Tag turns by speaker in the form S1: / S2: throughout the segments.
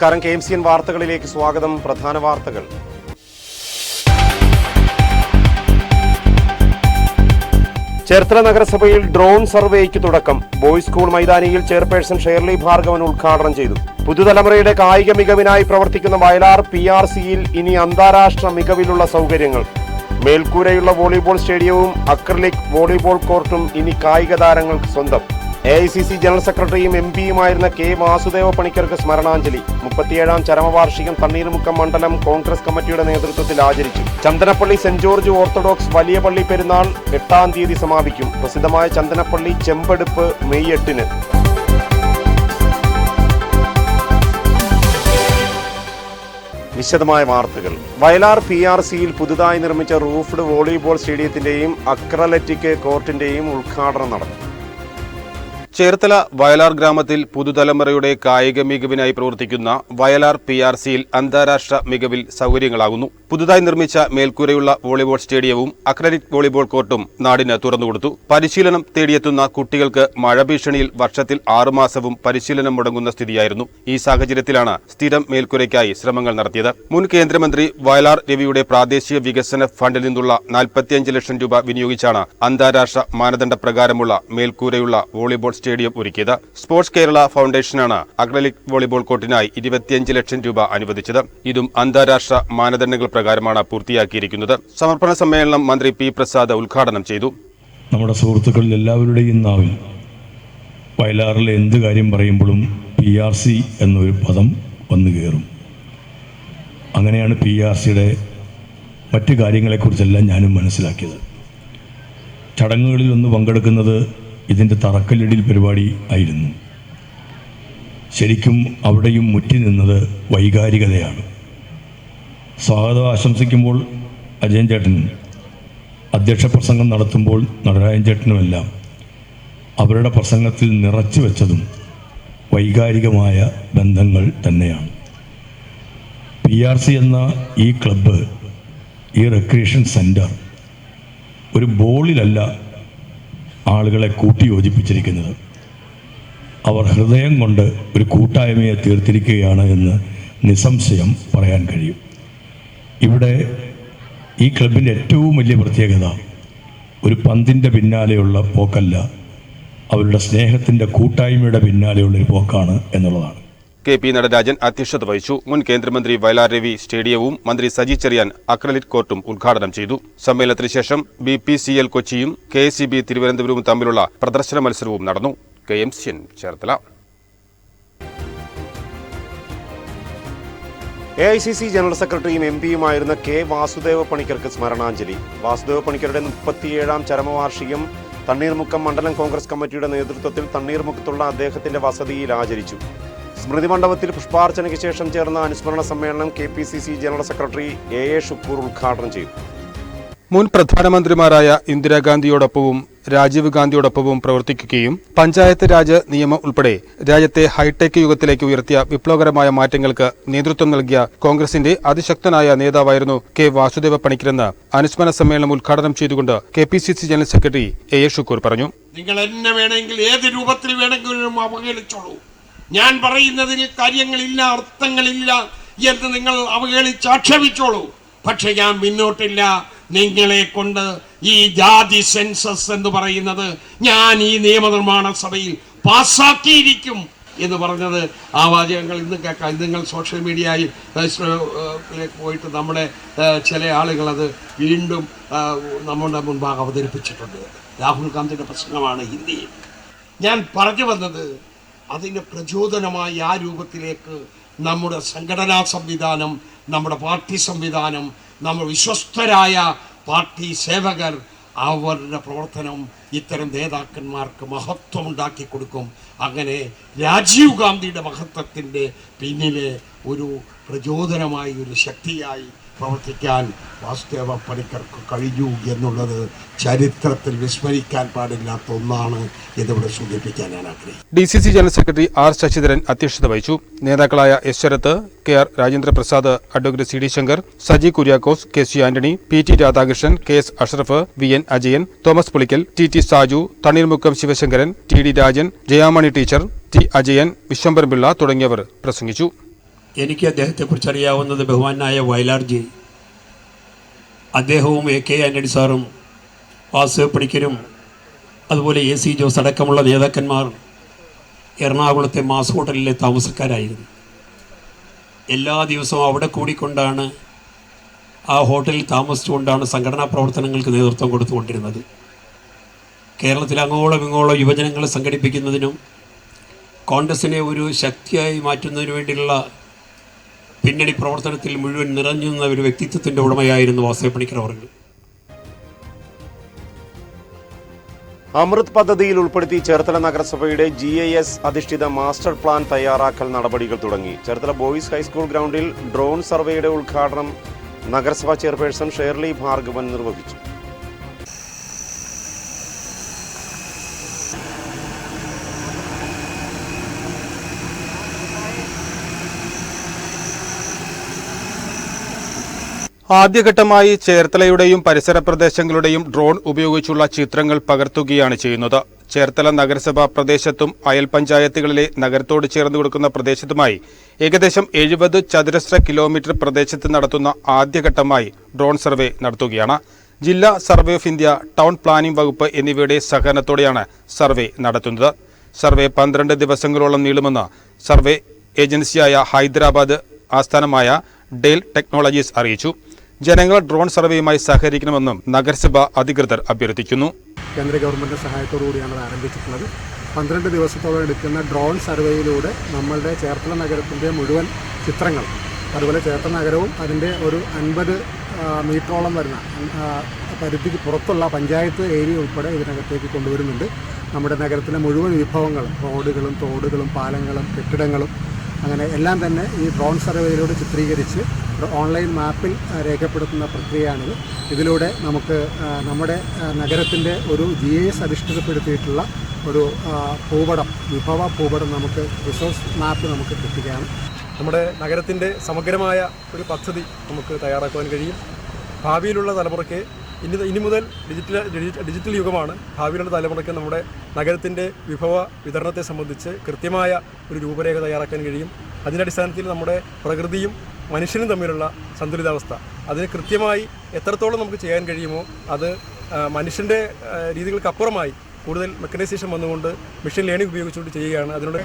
S1: നമസ്കാരം. K M C N വാർത്തകളിലേക്ക് സ്വാഗതം. പ്രധാന വാർത്തകൾ. ചേർത്തല നഗരസഭയിൽ ഡ്രോൺ സർവേയ്ക്ക് തുടക്കം. ബോയ്സ് സ്കൂൾ മൈതാനിയിൽ ചെയർപേഴ്സൺ ഷേർലി ഭാർഗവൻ ഉദ്ഘാടനം ചെയ്തു. പുതുതലമുറയുടെ കായിക മികവിനായി പ്രവർത്തിക്കുന്ന വയലാർ പി ആർ സിയിൽ ഇനി അന്താരാഷ്ട്ര മികവിലുള്ള സൗകര്യങ്ങൾ. മേൽക്കൂരയുള്ള വോളിബോൾ സ്റ്റേഡിയവും അക്രലിക് വോളിബോൾ കോർട്ടും ഇനി കായിക താരങ്ങൾക്ക് സ്വന്തം. A I C C general സെക്രട്ടറിയും എം പിയുമായിരുന്ന കെ വാസുദേവ പണിക്കർക്ക് സ്മരണാഞ്ജലി. മുപ്പത്തിയേഴാം ചരമവാർഷികം തണ്ണീർമുക്കം മണ്ഡലം കോൺഗ്രസ് കമ്മിറ്റിയുടെ നേതൃത്വത്തിൽ ആചരിച്ചു. ചന്ദനപ്പള്ളി സെന്റ് ജോർജ് ഓർത്തഡോക്സ് വലിയ പള്ളി പെരുന്നാൾ എട്ടാം തീയതി സമാപിക്കും. പ്രസിദ്ധമായ ചന്ദനപ്പള്ളി ചെമ്പെടുപ്പ് മെയ് എട്ടിന്. വിശദമായ വാർത്തകൾ. വയലാർ പി ആർ സിയിൽ പുതുതായി നിർമ്മിച്ച റൂഫ്ഡ് വോളിബോൾ സ്റ്റേഡിയത്തിന്റെയും അക്രലറ്റിക് കോർട്ടിന്റെയും ഉദ്ഘാടനം നടന്നു.
S2: ചേർത്തല വയലാർ ഗ്രാമത്തിൽ പുതുതലമുറയുടെ കായിക മികവിനായി പ്രവർത്തിക്കുന്ന വയലാർ പി ആർ സിയിൽ അന്താരാഷ്ട്ര മികവിൽ സൗകര്യങ്ങളാകുന്നു. പുതുതായി നിർമ്മിച്ച മേൽക്കൂരയുള്ള വോളിബോൾ സ്റ്റേഡിയവും അക്രലിക് വോളിബോൾ കോർട്ടും നാടിന് തുറന്നുകൊടുത്തു. പരിശീലനം തേടിയെത്തുന്ന കുട്ടികൾക്ക് മഴ ഭീഷണിയിൽ വർഷത്തിൽ ആറുമാസവും പരിശീലനം മുടങ്ങുന്ന സ്ഥിതിയായിരുന്നു. ഈ സാഹചര്യത്തിലാണ് സ്ഥിരം മേൽക്കൂരയ്ക്കായി ശ്രമങ്ങൾ നടത്തിയത്. മുൻ കേന്ദ്രമന്ത്രി വയലാർ രവിയുടെ പ്രാദേശിക വികസന ഫണ്ടിൽ നിന്നുള്ള നാൽപ്പത്തിയഞ്ച് ലക്ഷം രൂപ വിനിയോഗിച്ചാണ് അന്താരാഷ്ട്ര മാനദണ്ഡ പ്രകാരമുള്ള മേൽക്കൂരയുള്ള വോളിബോൾ സ്റ്റേഡിയം ഒരുക്കിയത്. സ്പോർട്സ് കേരള ഫൗണ്ടേഷനാണ് അക്രലിക് വോളിബോൾ കോർട്ടിനായി ഇരുപത്തിയഞ്ച് ലക്ഷം രൂപ അനുവദിച്ചത്. ഇതും അന്താരാഷ്ട്ര മാനദണ്ഡങ്ങൾ പ്രകാരമാണ് പൂർത്തിയാക്കിയിരിക്കുന്നത്. സമർപ്പണ സമ്മേളനം മന്ത്രി പി പ്രസാദ് ഉദ്ഘാടനം ചെയ്തു.
S3: നമ്മുടെ സുഹൃത്തുക്കളിൽ എല്ലാവരുടെയും നാവിൽ വയലാറിലെ എന്ത് കാര്യം പറയുമ്പോഴും പി ആർ സി എന്നൊരു പദം വന്നു കയറും. അങ്ങനെയാണ് പി ആർ സിയുടെ മറ്റ് കാര്യങ്ങളെക്കുറിച്ചെല്ലാം ഞാനും മനസ്സിലാക്കിയത്. ചടങ്ങുകളിൽ ഒന്ന് പങ്കെടുക്കുന്നത് ഇതിന്റെ തറക്കല്ലിടിൽ പരിപാടി ആയിരുന്നു. ശരിക്കും അവിടെയും മുറ്റി നിന്നത് വൈകാരികതയാണ്. സ്വാഗതം ആശംസിക്കുമ്പോൾ അജയൻ ചേട്ടൻ അധ്യക്ഷ പ്രസംഗം നടത്തുമ്പോൾ നടരാജൻ ചേട്ടനുമെല്ലാം അവരുടെ പ്രസംഗത്തിൽ നിറച്ചു വെച്ചതും വൈകാരികമായ ബന്ധങ്ങൾ തന്നെയാണ്. പി ആർ സി എന്ന ഈ ക്ലബ്ബ് ഈ റെക്രിയേഷൻ സെന്റർ ഒരു ബോളിലല്ല ആളുകളെ കൂട്ടി യോജിപ്പിച്ചിരിക്കുന്നത് അവർ ഹൃദയം കൊണ്ട് ഒരു കൂട്ടായ്മയെ തീർത്തിരിക്കുകയാണ് എന്ന് നിസ്സംശയം പറയാൻ കഴിയും. ഇവിടെ ഈ ക്ലബിന്റെ ഏറ്റവും വലിയ പ്രത്യേകത ഒരു പന്തിന്റെ പിന്നാലെയുള്ള പോക്കല്ല. അവരുടെ സ്നേഹത്തിന്റെ കൂട്ടായ്മയുടെ പിന്നാലെയുള്ള ഒരു പോക്കാണ് എന്നുള്ളതാണ്.
S2: കെ പി നടരാജൻ അധ്യക്ഷത വഹിച്ചു. മുൻ കേന്ദ്രമന്ത്രി വയലാർ രവി സ്റ്റേഡിയവും മന്ത്രി സജി ചെറിയാൻ അക്രലിറ്റ് കോർട്ടും ഉദ്ഘാടനം ചെയ്തു. സമ്മേളനത്തിന് ശേഷം ബി പി സി എൽ കൊച്ചിയും കെ സി ബി തിരുവനന്തപുരവും തമ്മിലുള്ള പ്രദർശന മത്സരവും നടന്നു. K M C N Cherthala.
S1: A I C C general സെക്രട്ടറിയും എം പിയുമായിരുന്ന കെ വാസുദേവ പണിക്കർക്ക് സ്മരണാഞ്ജലി. വാസുദേവ പണിക്കരുടെ മുപ്പത്തിയേഴാം ചരമവാർഷികം തണ്ണീർമുക്കം മണ്ഡലം കോൺഗ്രസ് കമ്മിറ്റിയുടെ നേതൃത്വത്തിൽ തണ്ണീർമുക്കത്തുള്ള അദ്ദേഹത്തിന്റെ വസതിയിൽ ആചരിച്ചു. സ്മൃതി മണ്ഡപത്തിൽ പുഷ്പാർച്ചനയ്ക്ക് ശേഷം ചേർന്ന അനുസ്മരണ സമ്മേളനം K P C C general secretary A A Shukoor ഉദ്ഘാടനം ചെയ്തു.
S2: മുൻ പ്രധാനമന്ത്രിമാരായ ഇന്ദിരാഗാന്ധിയോടൊപ്പവും രാജീവ് ഗാന്ധിയോടൊപ്പവും പ്രവർത്തിക്കുകയും പഞ്ചായത്ത് രാജ് നിയമം ഉൾപ്പെടെ രാജ്യത്തെ ഹൈടെക് യുഗത്തിലേക്ക് ഉയർത്തിയ വിപ്ലവകരമായ മാറ്റങ്ങൾക്ക് നേതൃത്വം നൽകിയ കോൺഗ്രസിന്റെ അതിശക്തനായ നേതാവായിരുന്നു കെ വാസുദേവ പണിക്കരെന്ന് അനുസ്മരണ സമ്മേളനം ഉദ്ഘാടനം ചെയ്തുകൊണ്ട് K P C C general secretary A A Shukoor പറഞ്ഞു.
S4: നിങ്ങൾ എന്നെ വേണമെങ്കിൽ ഏത് രൂപത്തിൽ വേണമെങ്കിലും അവഹേളിച്ചോളൂ. ഞാൻ പറയുന്നതിൽ കാര്യങ്ങളില്ല അർത്ഥങ്ങളില്ല എന്ന് നിങ്ങൾ അവഹേളിച്ച് ആക്ഷേപിച്ചോളൂ. പക്ഷെ ഞാൻ മുന്നോട്ടില്ല നിങ്ങളെ കൊണ്ട് ഈ ജാതി സെൻസസ് എന്ന് പറയുന്നത് ഞാൻ ഈ നിയമനിർമ്മാണ സഭയിൽ പാസ്സാക്കിയിരിക്കും എന്ന് പറഞ്ഞത് ആ വാചകങ്ങൾ ഇന്ന് കേൾക്കാം. നിങ്ങൾ സോഷ്യൽ മീഡിയയിൽ പോയിട്ട് നമ്മുടെ ചില ആളുകൾ അത് വീണ്ടും നമ്മുടെ മുൻപാകെ അവതരിപ്പിച്ചിട്ടുണ്ട്. രാഹുൽ ഗാന്ധിയുടെ പ്രസംഗമാണ് ഹിന്ദി. ഞാൻ പറഞ്ഞു വന്നത് അതിന്റെ പ്രചോദനമായി ആ രൂപത്തിലേക്ക് നമ്മുടെ സംഘടനാ സംവിധാനം നമ്മുടെ പാർട്ടി സംവിധാനം നമ്മൾ വിശ്വസ്തരായ പാർട്ടി സേവകർ അവരുടെ പ്രവർത്തനം ഇത്തരം നേതാക്കന്മാർക്ക് മഹത്വം ഉണ്ടാക്കി കൊടുക്കും. അങ്ങനെ രാജീവ് ഗാന്ധിയുടെ മഹത്വത്തിന്റെ പിന്നിലെ ഒരു പ്രചോദനമായി ഒരു ശക്തിയായി പ്രവർത്തിക്കാൻ വാസുദേവ പണിക്കർക്ക് കഴിഞ്ഞു എന്നുള്ളത് ചരിത്രത്തിൽ വിസ്മരിക്കാൻ പാടില്ലാത്ത ഒന്നാണ് ഇതിവിടെ സൂചിപ്പിക്കാൻ ഞാൻ ആഗ്രഹിക്കുന്നു
S2: D C C general secretary R Sasidharan അധ്യക്ഷത വഹിച്ചു. നേതാക്കളായ S Sarath K R Rajendraprasad advocate C D Sankar Saji Kuriakose K C Antony P T Radhakrishnan K S Ashraf V N Ajayan Thomas Pulickal T T Saju Thanneermukkom Sivasankaran T D Rajan Jayamani teacher T Ajayan Viswambharampillai തുടങ്ങിയവർ പ്രസംഗിച്ചു.
S4: എനിക്ക് അദ്ദേഹത്തെക്കുറിച്ച് അറിയാവുന്നത് ബഹുമാനായ വയലാർജി അദ്ദേഹവും A K Antony സാറും വാസു പണിക്കരും അതുപോലെ A C Jose അടക്കമുള്ള നേതാക്കന്മാർ എറണാകുളത്തെ മാസ് ഹോട്ടലിലെ താമസക്കാരായിരുന്നു. എല്ലാ ദിവസവും അവിടെ കൂടിക്കൊണ്ടാണ് ആ ഹോട്ടലിൽ താമസിച്ചുകൊണ്ടാണ് സംഘടനാ പ്രവർത്തനങ്ങൾക്ക് നേതൃത്വം കൊടുത്തുകൊണ്ടിരുന്നത്. കേരളത്തിൽ അങ്ങോളം ഇങ്ങോളം യുവജനങ്ങളെ സംഘടിപ്പിക്കുന്നതിനും കോൺഗ്രസിനെ ഒരു ശക്തിയായി മാറ്റുന്നതിനു വേണ്ടിയുള്ള പിന്നണി പ്രവർത്തനത്തിൽ മുഴുവൻ നിറഞ്ഞു നിന്ന ഒരു വ്യക്തിത്വത്തിന്റെ ഉടമയായിരുന്നു വാസേപ്പണിക്കർ പണിക്കർ അവർ.
S1: അമൃത് പദ്ധതിയിൽ ഉൾപ്പെടുത്തി ചേർത്തല നഗരസഭയുടെ ജി ഐ എസ് അധിഷ്ഠിത മാസ്റ്റർ പ്ലാൻ തയ്യാറാക്കൽ നടപടികൾ തുടങ്ങി. ചേർത്തല ബോയ്സ് ഹൈസ്കൂൾ ഗ്രൗണ്ടിൽ ഡ്രോൺ സർവേയുടെ ഉദ്ഘാടനം നഗരസഭാ ചെയർപേഴ്സൺ ഷേർലി ഭാർഗവൻ നിർവഹിച്ചു.
S2: ആദ്യഘട്ടമായി ചേർത്തലയുടെയും പരിസര പ്രദേശങ്ങളുടെയും ഡ്രോൺ ഉപയോഗിച്ചുള്ള ചിത്രങ്ങൾ പകർത്തുകയാണ് ചെയ്യുന്നത്. ചേർത്തല നഗരസഭാ പ്രദേശത്തും അയൽ പഞ്ചായത്തുകളിലെ നഗരത്തോട് ചേർന്ന് കൊടുക്കുന്ന പ്രദേശത്തുമായി ഏകദേശം എഴുപത് ചതുരശ്ര കിലോമീറ്റർ പ്രദേശത്ത് നടത്തുന്ന ആദ്യഘട്ടമായി ഡ്രോൺ സർവേ നടത്തുകയാണ്. ജില്ലാ survey of India town planning വകുപ്പ് എന്നിവയുടെ സഹകരണത്തോടെയാണ് സർവേ നടത്തുന്നത്. സർവേ പന്ത്രണ്ട് ദിവസങ്ങളോളം നീളുമെന്ന് സർവേ ഏജൻസിയായ ഹൈദരാബാദ് ആസ്ഥാനമായ ഡെയിൽ ടെക്നോളജീസ് അറിയിച്ചു. ജനങ്ങൾ ഡ്രോൺ സർവേയുമായി സഹകരിക്കണമെന്നും നഗരസഭ അധികൃതർ അഭ്യർത്ഥിക്കുന്നു.
S5: കേന്ദ്ര ഗവൺമെന്റിന്റെ സഹായത്തോടുകൂടിയാണ് അത് ആരംഭിച്ചിട്ടുള്ളത്. പന്ത്രണ്ട് ദിവസത്തോളം എടുക്കുന്ന ഡ്രോൺ സർവേയിലൂടെ നമ്മളുടെ ചേർത്തല നഗരത്തിന്റെ മുഴുവൻ ചിത്രങ്ങൾ അതുപോലെ ചേർത്തല നഗരവും അതിന്റെ ഒരു അൻപത് മീറ്ററോളം വരുന്ന പരിധിക്ക് പുറത്തുള്ള പഞ്ചായത്ത് ഏരിയ ഉൾപ്പെടെ ഇതിനകത്തേക്ക് കൊണ്ടുവരുന്നുണ്ട്. നമ്മുടെ നഗരത്തിലെ മുഴുവൻ വിഭവങ്ങളും റോഡുകളും തോടുകളും പാലങ്ങളും കെട്ടിടങ്ങളും അങ്ങനെ എല്ലാം തന്നെ ഈ ഡ്രോൺ സർവേയിലൂടെ ചിത്രീകരിച്ച് ഒരു ഓൺലൈൻ മാപ്പിൽ രേഖപ്പെടുത്തുന്ന പ്രക്രിയയാണിത്. ഇതിലൂടെ നമുക്ക് നമ്മുടെ നഗരത്തിന്റെ ഒരു ജി എസ് അധിഷ്ഠിതപ്പെടുത്തിയിട്ടുള്ള ഒരു ഭൂപടം വിഭവ ഭൂപടം നമുക്ക് റിസോഴ്സ് മാപ്പ് നമുക്ക് കിട്ടുകയാണ്
S6: നമ്മുടെ നഗരത്തിന്റെ സമഗ്രമായ ഒരു പദ്ധതി നമുക്ക് തയ്യാറാക്കുവാൻ കഴിയും. ഭാവിയിലുള്ള തലമുറയ്ക്ക് ഇനി ഇനി മുതൽ ഡിജിറ്റൽ ഡിജി- ഡിജിറ്റൽ യുഗമാണ്. ഭാവിയിലുള്ള തലമുറയ്ക്ക് നമ്മുടെ നഗരത്തിന്റെ വിഭവ വിതരണത്തെ സംബന്ധിച്ച് കൃത്യമായ ഒരു രൂപരേഖ തയ്യാറാക്കാൻ കഴിയും. അതിന്റെ അടിസ്ഥാനത്തിൽ നമ്മുടെ പ്രകൃതിയും മനുഷ്യനും തമ്മിലുള്ള സന്തുലിതാവസ്ഥ. അതിന് കൃത്യമായി എത്രത്തോളം നമുക്ക് ചെയ്യാൻ കഴിയുമോ അത് മനുഷ്യന്റെ രീതികൾക്കപ്പുറമായി കൂടുതൽ മെക്കനൈസേഷൻ വന്നുകൊണ്ട് മെഷീൻ ലേണിംഗ് ഉപയോഗിച്ചുകൊണ്ട് ചെയ്യുകയാണ്.
S7: അതിനോട്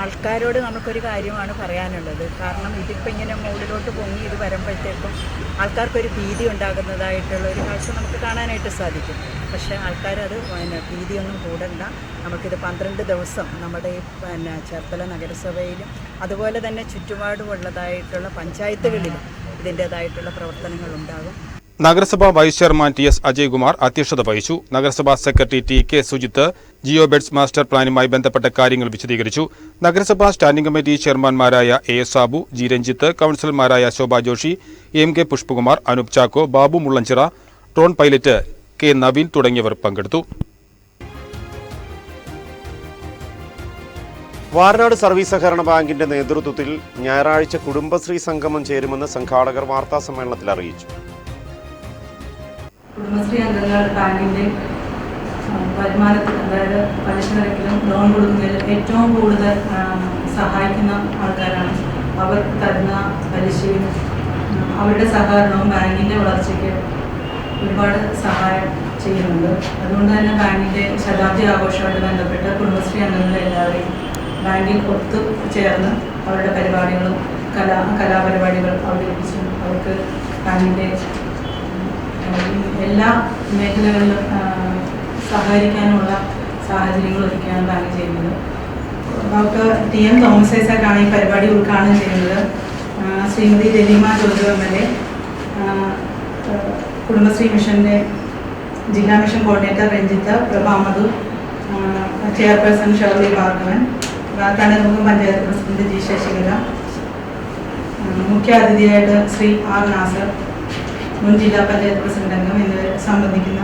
S7: ആൾക്കാരോട് നമുക്കൊരു കാര്യമാണ് പറയാനുള്ളത്. കാരണം ഇതിപ്പോൾ ഇങ്ങനെ മുകളിലോട്ട് പൊങ്ങി ഇത് വരുമ്പോഴത്തേക്കും ആൾക്കാർക്കൊരു ഭീതി ഉണ്ടാകുന്നതായിട്ടുള്ള ഒരു കാഴ്ച നമുക്ക് കാണാനായിട്ട് സാധിക്കും. പക്ഷേ ആൾക്കാരത് പിന്നെ ഭീതിയൊന്നും കൂടണ്ട. നമുക്കിത് പന്ത്രണ്ട് ദിവസം നമ്മുടെ ഈ പിന്നെ ചേർത്തല നഗരസഭയിലും അതുപോലെ തന്നെ ചുറ്റുപാടുമുള്ളതായിട്ടുള്ള പഞ്ചായത്തുകളിലും ഇതിന്റേതായിട്ടുള്ള പ്രവർത്തനങ്ങൾ ഉണ്ടാകും.
S2: നഗരസഭാ vice chairman T S Ajaykumar അധ്യക്ഷത വഹിച്ചു. നഗരസഭാ secretary T K Sujith Jio ബെഡ്സ് മാസ്റ്റർ പ്ലാനുമായി ബന്ധപ്പെട്ട കാര്യങ്ങൾ വിശദീകരിച്ചു. നഗരസഭാ standing committee ചെയർമാൻമാരായ A S Sabu G Ranjith കൌൺസിലർമാരായ Shobha Joshi M K Pushpakumar Anoop Chacko Babu Mullanchira drone pilot K Naveen തുടങ്ങിയവർ പങ്കെടുത്തു.
S1: വാരനാട് സർവീസ് സഹകരണ ബാങ്കിന്റെ നേതൃത്വത്തിൽ ഞായറാഴ്ച കുടുംബശ്രീ സംഗമം ചേരുമെന്ന് സംഘാടകർ വാർത്താ സമ്മേളനത്തിൽ അറിയിച്ചു.
S8: കുടുംബശ്രീ അംഗങ്ങൾ ബാങ്കിന്റെ വരുമാനത്തിൽ അതായത് പലിശ നിരക്കിലും ലോൺ കൊടുക്കുന്നതിൽ ഏറ്റവും കൂടുതൽ സഹായിക്കുന്ന ആൾക്കാരാണ്. അവർ തരുന്ന പലിശയും അവരുടെ സഹകരണവും ബാങ്കിന്റെ വളർച്ചയ്ക്ക് ഒരുപാട് സഹായം ചെയ്യുന്നുണ്ട്. അതുകൊണ്ട് തന്നെ ബാങ്കിന്റെ ശതാബ്ദി ആഘോഷമായിട്ട് ബന്ധപ്പെട്ട് കുടുംബശ്രീ അംഗങ്ങളെ എല്ലാവരെയും ബാങ്കിൽ ഒത്തു ചേർന്ന് അവരുടെ പരിപാടികളും കലാ കലാപരിപാടികൾ അവതരിപ്പിച്ചും അവർക്ക് ബാങ്കിന്റെ എല്ലാ മേഖലകളിലും സഹകരിക്കാനുള്ള സാഹചര്യങ്ങൾ ഒരുക്കുകയാണ് താങ്കൾ ചെയ്യുന്നത്. ഡോക്ടർ ടി എം തോമസ് ഈ പരിപാടി ഉദ്ഘാടനം ചെയ്യുന്നത്. Srimathi Jaleema Joju M L A Kudumbashree മിഷന്റെ ജില്ലാ മിഷൻ കോർഡിനേറ്റർ രഞ്ജിത്ത് പ്രഭ മധു ആ, chairperson Shirley Bhargavan Thanneermukham panchayat president G Sasikala മുഖ്യാതിഥിയായിട്ട് Shri R Nasar മുൻ ജില്ലാ പഞ്ചായത്ത് പ്രസിഡന്റ് അംഗം എന്നിവർ സംബന്ധിക്കുന്ന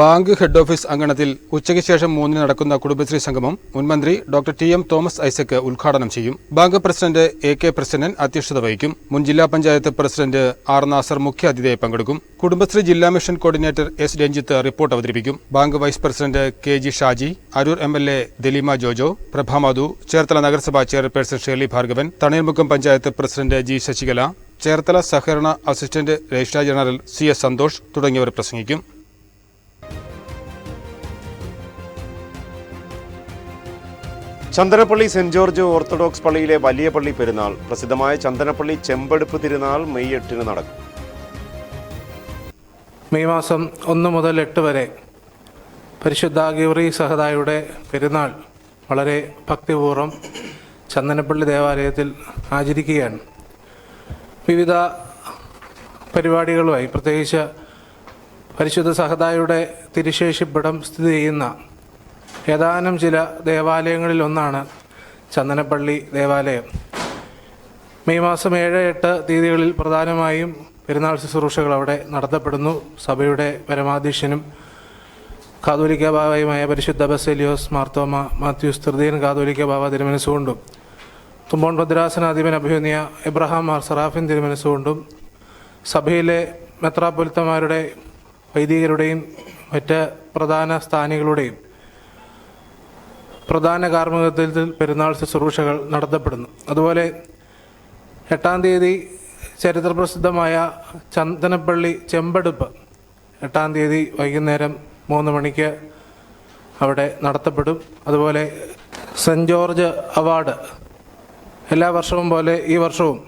S2: ബാങ്ക് ഹെഡ് ഓഫീസ് അങ്കണത്തിൽ ഉച്ചയ്ക്ക് ശേഷം മൂന്നിന് നടക്കുന്ന കുടുംബശ്രീ സംഗമം മുൻമന്ത്രി doctor T M Thomas Isaac ഉദ്ഘാടനം ചെയ്യും. Bank president A K Prasannan അധ്യക്ഷത വഹിക്കും. മുൻ ജില്ലാ പഞ്ചായത്ത് പ്രസിഡന്റ് ആർ നാസർ മുഖ്യാതിഥിയായി പങ്കെടുക്കും. കുടുംബശ്രീ ജില്ലാ mission coordinator S Ranjith report അവതരിപ്പിക്കും. Bank vice president K G Shaji Aroor M L A Daleema Jojo Prabhamadhu Cherthala നഗരസഭാ chairperson Shirley Bhargavan Thanneermukkom panchayat president G Sasikala Cherthala സഹകരണ assistant registrar general C S Santhosh തുടങ്ങിയവർ പ്രസംഗിക്കും.
S1: Chandanappally saint George orthodox പള്ളിയിലെ വലിയ പള്ളി പെരുന്നാൾ പ്രസിദ്ധമായ ചന്ദനപ്പള്ളി ചെമ്പെടുപ്പ് തിരുനാൾ May എട്ടിന് നടക്കും.
S9: മെയ് മാസം ഒന്ന് മുതൽ എട്ട് വരെ പരിശുദ്ധ ഗൗറി സഹദായുടെ പെരുന്നാൾ വളരെ ഭക്തിപൂർവം ചന്ദനപ്പള്ളി ദേവാലയത്തിൽ ആചരിക്കുകയാണ്. വിവിധ പരിപാടികളുമായി പ്രത്യേകിച്ച് പരിശുദ്ധ സഹദായുടെ തിരുശേഷിപ്പിടം സ്ഥിതി ചെയ്യുന്ന ഏതാനും ചില ദേവാലയങ്ങളിൽ ഒന്നാണ് ചന്ദനപ്പള്ളി ദേവാലയം. മെയ് മാസം ഏഴ് എട്ട് തീയതികളിൽ പ്രധാനമായും പെരുന്നാൾ ശുശ്രൂഷകൾ അവിടെ നടത്തപ്പെടുന്നു. സഭയുടെ പരമാധ്യക്ഷനും കാതോലിക്ക ബാബയുമായ പരിശുദ്ധ ബസേലിയോസ് മാർത്തോമ മാത്യൂസ് തൃതീയൻ കാതോലിക്ക ബാബ തിരുമനസ്സുകൊണ്ടും തുമ്പോൺ ഭദ്രാസനാധിപൻ അഭിമുഖ്യ എബ്രഹാം ആർ സറാഫിൻ തിരുമനസ്സുകൊണ്ടും സഭയിലെ മെത്രാപൊലിത്തമാരുടെ വൈദികരുടെയും മറ്റ് പ്രധാന സ്ഥാനികളുടെയും പ്രധാന കാർമ്മികത്വത്തിൽ പെരുന്നാൾ ശുശ്രൂഷകൾ നടത്തപ്പെടുന്നു. അതുപോലെ എട്ടാം തീയതി ചരിത്രപ്രസിദ്ധമായ ചന്ദനപ്പള്ളി ചെമ്പടുപ്പ് എട്ടാം തീയതി വൈകുന്നേരം മൂന്ന് മണിക്ക് അവിടെ നടത്തപ്പെടും. അതുപോലെ സെന്റ് ജോർജ് അവാർഡ് എല്ലാ വർഷവും പോലെ ഈ വർഷവും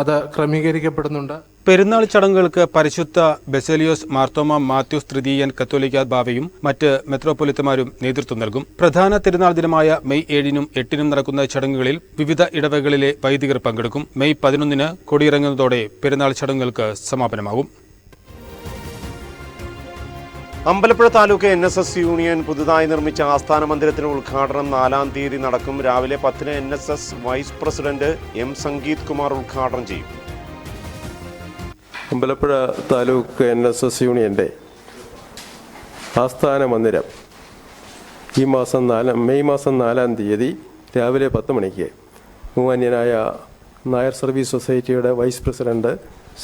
S9: അത് ക്രമീകരിക്കപ്പെടുന്നുണ്ട്.
S2: പെരുന്നാൾ ചടങ്ങുകൾക്ക് പരിശുദ്ധ ബെസേലിയോസ് മാർത്തോമ മാത്യൂസ് തൃതീയൻ കത്തോലിക്ക ബാവയും മറ്റ് മെത്രോപൊലിത്തമാരും നേതൃത്വം നൽകും. പ്രധാന തിരുനാൾ ദിനമായ മെയ് ഏഴിനും എട്ടിനും നടക്കുന്ന ചടങ്ങുകളിൽ വിവിധ ഇടവകളിലെ വൈദികർ പങ്കെടുക്കും. മെയ് പതിനൊന്നിന് കൊടിയിറങ്ങുന്നതോടെ പെരുന്നാൾ ചടങ്ങുകൾക്ക് സമാപനമാകും.
S1: Ambalappuzha taluk N S S union പുതുതായി നിർമ്മിച്ച ആസ്ഥാന മന്ദിരത്തിന് ഉദ്ഘാടനം നാലാം തീയതി നടക്കും. രാവിലെ പത്തിന് N S S vice president M Sangeeth Kumar ഉദ്ഘാടനം ചെയ്യും.
S10: Ambalappuzha taluk N S S യൂണിയന്റെ ആസ്ഥാന മന്ദിരം ഈ മാസം നാലാം മെയ് മാസം നാലാം തീയതി രാവിലെ പത്ത് മണിക്ക് ബഹുമാന്യനായ നായർ സർവീസ് സൊസൈറ്റിയുടെ vice president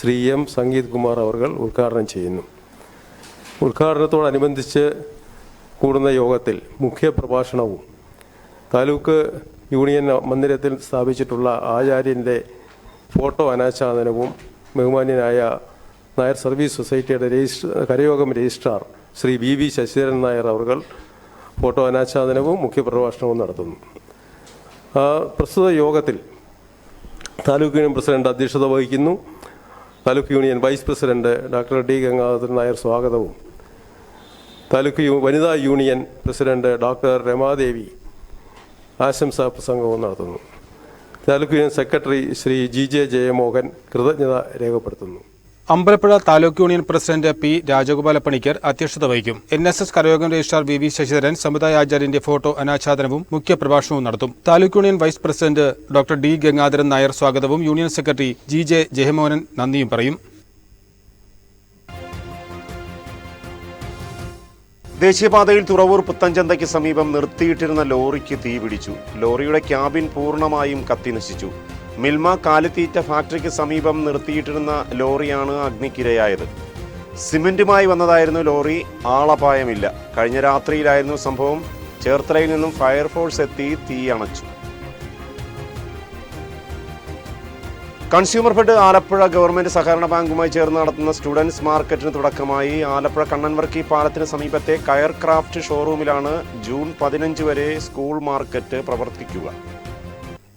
S10: Sree M Sangeeth Kumar അവർ ഉദ്ഘാടനം ചെയ്യുന്നു. ഉദ്ഘാടനത്തോടനുബന്ധിച്ച് കൂടുന്ന യോഗത്തിൽ മുഖ്യ പ്രഭാഷണവും താലൂക്ക് യൂണിയൻ മന്ദിരത്തിൽ സ്ഥാപിച്ചിട്ടുള്ള ആചാര്യന്റെ ഫോട്ടോ അനാച്ഛാദനവും ബഹുമാന്യനായ നായർ സർവീസ് സൊസൈറ്റിയുടെ register Karayogam registrar Sree V V Sasidharan Nair അവർകൾ ഫോട്ടോ അനാച്ഛാദനവും മുഖ്യപ്രഭാഷണവും നടത്തുന്നു. പ്രസ്തുത യോഗത്തിൽ താലൂക്ക് യൂണിയൻ പ്രസിഡന്റ് അധ്യക്ഷത വഹിക്കുന്നു. Taluk union vice president doctor D Gangadharan Nair സ്വാഗതവും താലൂക്ക് വനിതാ യൂണിയൻ പ്രസിഡന്റ് ഡോക്ടർ രമാദേവി ആശംസാ പ്രസംഗവും നടത്തുന്നു. Taluk union secretary Sree G J Jayamohan കൃതജ്ഞത രേഖപ്പെടുത്തുന്നു.
S2: Ambalappuzha taluk union president P Rajagopala Panicker അധ്യക്ഷത വഹിക്കും. N S S Karayogam registrar V V Sasidharan സമുദായ ആചാര്യന്റെ ഫോട്ടോ അനാച്ഛാദനവും മുഖ്യപ്രഭാഷണവും നടത്തും. Taluk union vice president doctor D Gangadharan Nair സ്വാഗതവും union secretary G J Jayamohanan നന്ദിയും പറയും.
S1: ദേശീയപാതയിൽ തുറവൂർ പുത്തൻചന്തയ്ക്ക് സമീപം നിർത്തിയിട്ടിരുന്ന ലോറിക്ക് തീപിടിച്ചു ലോറിയുടെ ക്യാബിൻ പൂർണമായും കത്തിനശിച്ചു മിൽമ കാലിത്തീറ്റ ഫാക്ടറിക്ക് സമീപം നിർത്തിയിട്ടിരുന്ന ലോറിയാണ് അഗ്നിക്കിരയായത്. സിമെന്റുമായി വന്നതായിരുന്നു ലോറി ആളപായമില്ല. കഴിഞ്ഞ രാത്രിയിലായിരുന്നു സംഭവം. ചേർത്തലയിൽ നിന്നും ഫയർഫോഴ്സ് എത്തി തീ അണച്ചു. കൺസ്യൂമർ ഫെഡ് ആലപ്പുഴ ഗവൺമെന്റ് സഹകരണ ബാങ്കുമായി ചേർന്ന് നടത്തുന്ന സ്റ്റുഡൻസ് മാർക്കറ്റിന് തുടക്കമായി ആലപ്പുഴ കണ്ണൻവർക്കി പാലത്തിന് സമീപത്തെ കയർ ക്രാഫ്റ്റ് ഷോറൂമിലാണ് ജൂൺ പതിനഞ്ച് വരെ സ്കൂൾ മാർക്കറ്റ് പ്രവർത്തിക്കുക.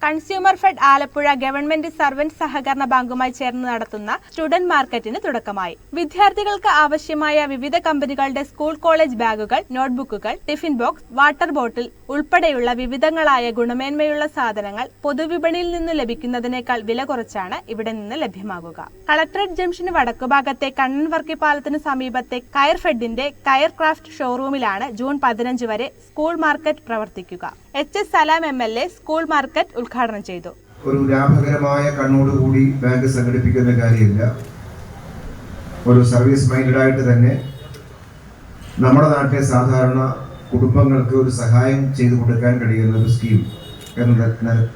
S11: Consumer fed Alappuzha government servant സഹകരണ ബാങ്കുമായി ചേർന്ന് നടത്തുന്ന സ്റ്റുഡന്റ് മാർക്കറ്റിന് തുടക്കമായി. വിദ്യാർത്ഥികൾക്ക് ആവശ്യമായ വിവിധ കമ്പനികളുടെ സ്കൂൾ കോളേജ് ബാഗുകൾ നോട്ട്ബുക്കുകൾ ടിഫിൻ ബോക്സ് വാട്ടർ ബോട്ടിൽ ഉൾപ്പെടെയുള്ള വിവിധങ്ങളായ ഗുണമേന്മയുള്ള സാധനങ്ങൾ പൊതുവിപണിയിൽ നിന്ന് ലഭിക്കുന്നതിനേക്കാൾ വില കുറച്ചാണ് ഇവിടെ നിന്ന് ലഭ്യമാകുക. കളക്ടറേറ്റ് ജംഗ്ഷന് വടക്കുഭാഗത്തെ കണ്ണൻ വർക്കിപ്പാലത്തിന് സമീപത്തെ കയർ ഫെഡിന്റെ കയർ ക്രാഫ്റ്റ് ഷോറൂമിലാണ് ജൂൺ പതിനഞ്ച് വരെ സ്കൂൾ മാർക്കറ്റ് പ്രവർത്തിക്കുക. H S Salam M L A school market ഉദ്ഘാടനം ചെയ്തു.
S12: ഒരു ലാഭകരമായ കണ്ണോടുകൂടി ബാങ്ക് സംഘടിപ്പിക്കുന്ന കാര്യമില്ല. ഒരു സർവീസ് മൈൻഡഡ് ആയിട്ട് തന്നെ നമ്മുടെ നാട്ടിലെ സാധാരണ കുടുംബങ്ങൾക്ക് ഒരു സഹായം ചെയ്തു കൊടുക്കാൻ കഴിയുന്ന ഒരു സ്കീം എന്ന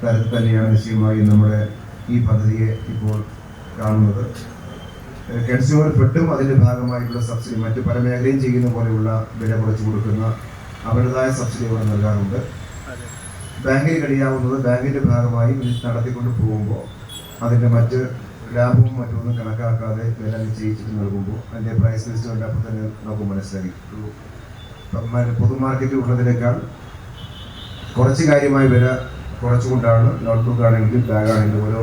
S12: തരത്തിൽ തന്നെയാണ് നിശ്ചയമായും നമ്മുടെ ഈ പദ്ധതിയെ ഇപ്പോൾ കാണുന്നത്. കൺസ്യൂമർ ഫെഡും അതിന്റെ ഭാഗമായിട്ടുള്ള സബ്സിഡി മറ്റു പല മേഖലയും ചെയ്യുന്ന പോലെയുള്ള വില കുറച്ച് കൊടുക്കുന്ന അവരുടേതായ സബ്സിഡി ഇവിടെ നൽകാറുണ്ട്. ബാങ്കിന് കഴിയാവുന്നത് ബാങ്കിന്റെ ഭാഗമായി ഇത് നടത്തിക്കൊണ്ട് പോകുമ്പോൾ അതിന്റെ മറ്റ് ലാഭവും മറ്റൊന്നും കണക്കാക്കാതെ വില നിശ്ചയിച്ചിട്ട് നൽകുമ്പോൾ അതിന്റെ പ്രൈസ് ലിസ്റ്റ് കണ്ടപ്പോൾ തന്നെ നമുക്ക് മനസ്സിലാക്കി പൊതു മാർക്കറ്റിൽ ഉള്ളതിനേക്കാൾ കുറച്ച് കാര്യമായി വില കുറച്ചുകൊണ്ടാണ് നോട്ട്ബുക്ക് ആണെങ്കിലും ബാഗ് ആണെങ്കിലും ഓരോ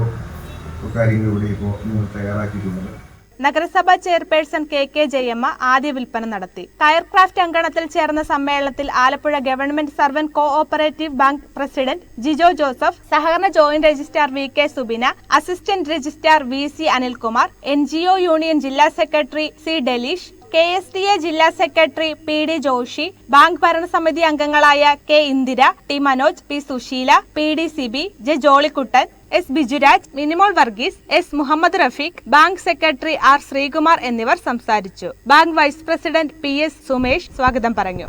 S12: കാര്യങ്ങളും ഇവിടെ ഇപ്പോൾ നിങ്ങൾ തയ്യാറാക്കിയിട്ടുള്ളത്.
S11: നഗരസഭാ ചെയർപേഴ്സൺ കെ കെ ജയമ്മ ആദ്യ വിൽപ്പന നടത്തി. കയർക്രാഫ്റ്റ് അങ്കണത്തിൽ ചേർന്ന സമ്മേളനത്തിൽ Alappuzha government servant cooperative bank president Jijo Joseph സഹകരണ joint registrar V K Subina assistant registrar V C Anilkumar N union ജില്ലാ secretary C Delish K S D A ജില്ലാ secretary P D Joshi bank ഭരണസമിതി അംഗങ്ങളായ K Indira T Manoj P Susheela P D Sibi J Jollykuttan S Bijuraj Minimol Varghese S Muhammad Rafeeq bank secretary R Sreekumar എന്നിവർ സംസാരിച്ചു. Bank vice president P S Sumesh സ്വാഗതം പറഞ്ഞു.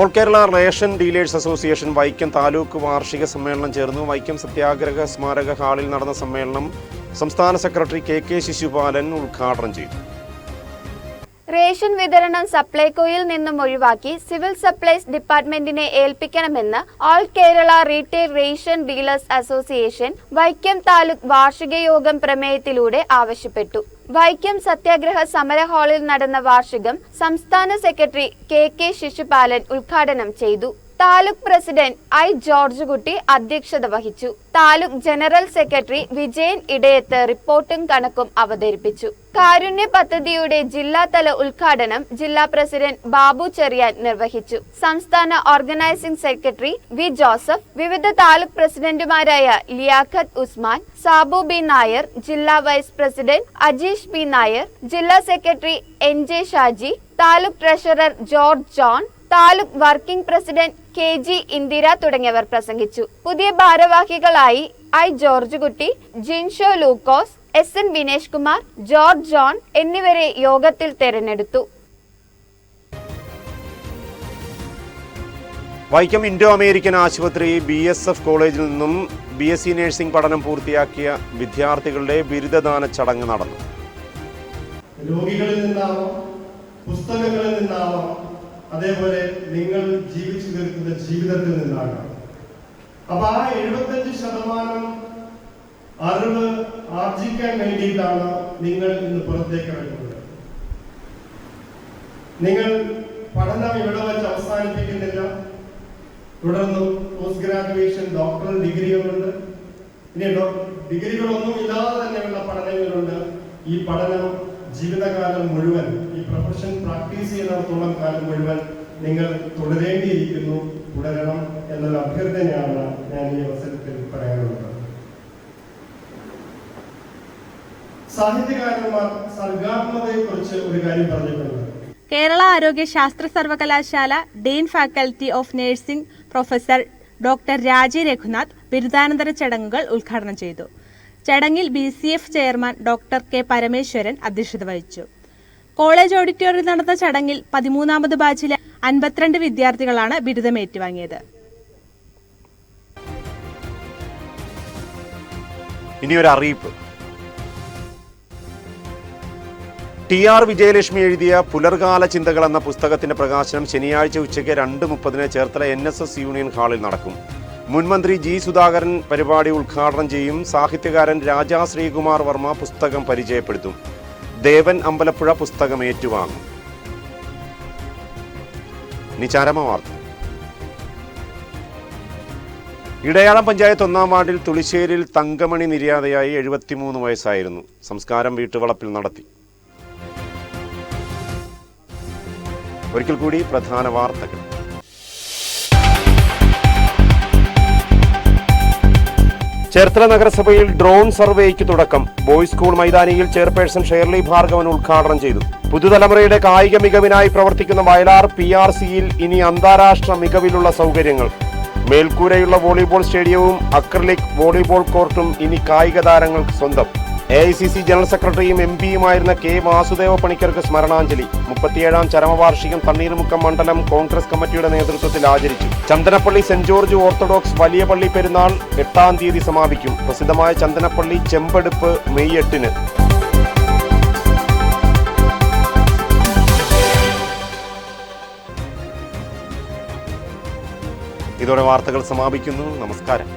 S1: All Kerala ration dealers association Vaikom taluk വാർഷിക സമ്മേളനം ചേർന്നു. വൈക്കം സത്യാഗ്രഹ സ്മാരക ഹാളിൽ നടന്ന സമ്മേളനം സംസ്ഥാന സെക്രട്ടറി കെ കെ ശിശുപാലൻ ഉദ്ഘാടനം ചെയ്തു.
S13: റേഷൻ വിതരണം സപ്ലൈകോയിൽ നിന്നും ഒഴിവാക്കി സിവിൽ സപ്ലൈസ് ഡിപ്പാർട്ട്മെന്റിനെ ഏൽപ്പിക്കണമെന്ന് all Kerala retail ration dealers association Vaikom taluk വാർഷിക യോഗം പ്രമേയത്തിലൂടെ ആവശ്യപ്പെട്ടു. വൈക്കം സത്യാഗ്രഹ സമര ഹാളിൽ നടന്ന വാർഷികം സംസ്ഥാന സെക്രട്ടറി കെ കെ ശിശുപാലൻ ഉദ്ഘാടനം ചെയ്തു. Taluk president I George Kutty അധ്യക്ഷത വഹിച്ചു. താലൂക്ക് ജനറൽ സെക്രട്ടറി വിജയൻ ഇടയത്ത് റിപ്പോർട്ടും കണക്കും അവതരിപ്പിച്ചു. കാരുണ്യ പദ്ധതിയുടെ ജില്ലാതല ഉദ്ഘാടനം ജില്ലാ പ്രസിഡന്റ് ബാബു ചെറിയാൻ നിർവഹിച്ചു. സംസ്ഥാന ഓർഗനൈസിംഗ് സെക്രട്ടറി വി ജോസഫ് വിവിധ താലൂക്ക് പ്രസിഡന്റുമാരായ ലിയാഖത്ത് ഉസ്മാൻ സാബു ബി നായർ ജില്ലാ vice president Ajeesh B Nair ജില്ലാ secretary N J Shaji taluk treasurer George John taluk working president K G Indira തുടങ്ങിയവർ പ്രസംഗിച്ചു. പുതിയ ഭാരവാഹികളായി I George Kutty Jinsho Lukose S N Vinesh Kumar George John എന്നിവരെ യോഗത്തിൽ തെരഞ്ഞെടുത്തു.
S1: Vaikom Indo American ആശുപത്രി B S F കോളേജിൽ നിന്നും ബി എസ് സി നഴ്സിംഗ് പഠനം പൂർത്തിയാക്കിയ വിദ്യാർത്ഥികളുടെ ബിരുദദാന ചടങ്ങ് നടന്നു.
S14: രോഗികളിൽ നിന്നാവാം പുസ്തകങ്ങളിൽ നിന്നാവാം അതേപോലെ നിങ്ങൾ ജീവിച്ചു തീർക്കുന്ന ജീവിതത്തിൽ നിന്നാകാം അപ്പൊ ആ എഴുപത്തഞ്ച് ശതമാനം അറിവ് ആർജിക്കാൻ വേണ്ടിയിട്ടാണ് നിങ്ങൾ ഇന്ന് പുറത്തേക്ക് ഇറങ്ങുന്നത്. നിങ്ങൾ പഠനം ഇവിടെ വെച്ച് അവസാനിപ്പിക്കുന്നില്ല. തുടർന്നും പോസ്റ്റ് ഗ്രാജുവേഷൻ ഡോക്ടർ ഡിഗ്രികളുണ്ട്. ഇനി ഡിഗ്രികളൊന്നും ഇല്ലാതെ തന്നെയുള്ള പഠനങ്ങളുണ്ട്. ഈ പഠനം ജീവിതകാലം മുഴുവൻ പ്രൊഫഷൻ പ്രാക്ടീസ് ചെയ്യുന്നിടത്തോളം കാലം മുഴുവൻ നിങ്ങൾ തുടരേണ്ടിയിരിക്കുന്നു തുടരണം എന്നൊരു അഭ്യർത്ഥനയാണ് ഞാൻ ഈ അവസരത്തിൽ പറയാനുള്ളത്. സാഹിത്യകാരന്മാർ സർഗാത്മകതയെക്കുറിച്ച് ഒരു കാര്യം പറഞ്ഞിട്ടുണ്ട്.
S11: കേരള ആരോഗ്യ ശാസ്ത്ര സർവകലാശാല dean faculty of nursing professor doctor Raji Raghunath ബിരുദാനന്തര ചടങ്ങുകൾ ഉദ്ഘാടനം ചെയ്തു. ചടങ്ങിൽ B chairman doctor K Parameswaran അധ്യക്ഷത വഹിച്ചു. കോളേജ് ഓഡിറ്റോറിയത്തിൽ നടന്ന ചടങ്ങിൽ പതിമൂന്നാമത് ബാച്ചിലെ അൻപത്തിരണ്ട് വിദ്യാർത്ഥികളാണ് ബിരുദം ഏറ്റുവാങ്ങിയത്.
S1: അറിയിപ്പ്. ടി ആർ വിജയലക്ഷ്മി എഴുതിയ പുലർകാല ചിന്തകൾ എന്ന പുസ്തകത്തിന്റെ പ്രകാശനം ശനിയാഴ്ച ഉച്ചയ്ക്ക് രണ്ട് മുപ്പതിന് Cherthala N S S union ഹാളിൽ നടക്കും. മുൻമന്ത്രി ജി സുധാകരൻ പരിപാടി ഉദ്ഘാടനം ചെയ്യും. സാഹിത്യകാരൻ രാജാ ശ്രീകുമാർ വർമ്മ പുസ്തകം പരിചയപ്പെടുത്തും. ദേവൻ അമ്പലപ്പുഴ പുസ്തകം ഏറ്റുവാങ്ങും. ഇനി ചരമ വാർത്ത? ഇടയാളം പഞ്ചായത്ത് ഒന്നാം വാർഡിൽ തുളിശ്ശേരിയിൽ തങ്കമണി നിര്യാതയായി എഴുപത്തിമൂന്ന് വയസ്സായിരുന്നു. സംസ്കാരം വീട്ടുവളപ്പിൽ നടത്തി. ഒരിക്കൽ കൂടി പ്രധാന വാർത്തകൾ. ചേർത്തല നഗരസഭയിൽ ഡ്രോൺ സർവേയ്ക്ക് തുടക്കം. ബോയ്സ് സ്കൂൾ മൈതാനിയിൽ ചെയർപേഴ്സൺ ഷെയർലി ഭാർഗവൻ ഉദ്ഘാടനം ചെയ്തു. പുതുതലമുറയുടെ കായിക മികവിനായി പ്രവർത്തിക്കുന്ന വയലാർ പി ആർ സിയിൽ ഇനി അന്താരാഷ്ട്ര മികവിലുള്ള സൗകര്യങ്ങൾ. മേൽക്കൂരയുള്ള വോളിബോൾ സ്റ്റേഡിയവും അക്രലിക് വോളിബോൾ കോർട്ടും ഇനി കായിക താരങ്ങൾക്ക് സ്വന്തം. A I C C general സെക്രട്ടറിയും എം പിയുമായിരുന്ന കെ വാസുദേവ പണിക്കർക്ക് സ്മരണാഞ്ജലി. മുപ്പത്തിയേഴാം ചരമവാർഷികം തണ്ണീർമുക്കം മണ്ഡലം കോൺഗ്രസ് കമ്മിറ്റിയുടെ നേതൃത്വത്തിൽ ആചരിച്ചു. ചന്ദനപ്പള്ളി സെന്റ് ജോർജ് ഓർത്തഡോക്സ് വലിയ പള്ളി പെരുന്നാൾ എട്ടാം തീയതി സമാപിക്കും. പ്രസിദ്ധമായ ചന്ദനപ്പള്ളി ചെമ്പെടുപ്പ് മെയ് എട്ടിന്. ഇതോടെ വാർത്തകൾ സമാപിക്കുന്നു. നമസ്കാരം.